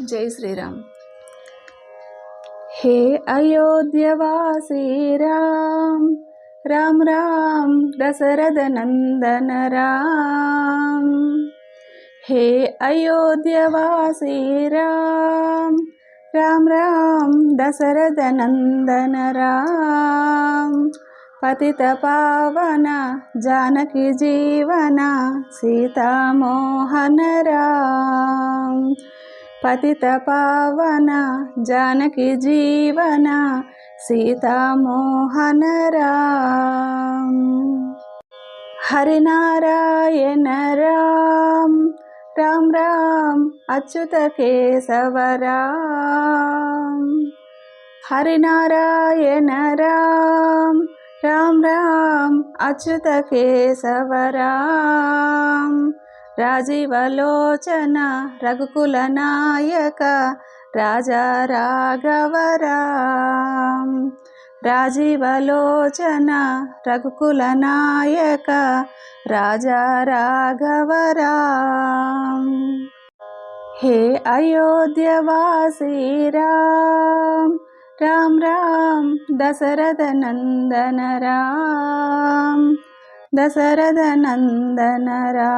జై శ్రీరామ్. హే అయోధ్యవాసీ రామ్ రామ్ రామ్ దశరథ నందన రామ్. హే అయోధ్యవాసీ రామ్ రామ్ రామ్ దశరథ నందన రామ్. పతిత పావన జానకి జీవన సీతామోహన రామ్. పతిత పావన జానకి జీవన సీతామోహన రామ్ హరినారాయణ రామ్ రామ్ రామ్ అచ్యుత కేశవరామ్ హరినారాయణ రామ్ రామ్ రామ్ అచ్యుత కేశవరామ్ రాజీవలోచన రఘుకుల నాయక రాజా రాఘవ రాజీవలోచన రఘుకుల నాయక రాజా రాఘవ హే అయోధ్యవాసీ రామ్ రామ్ రామ్ దశరథ నందన రామ్ దశరథ నందనరా.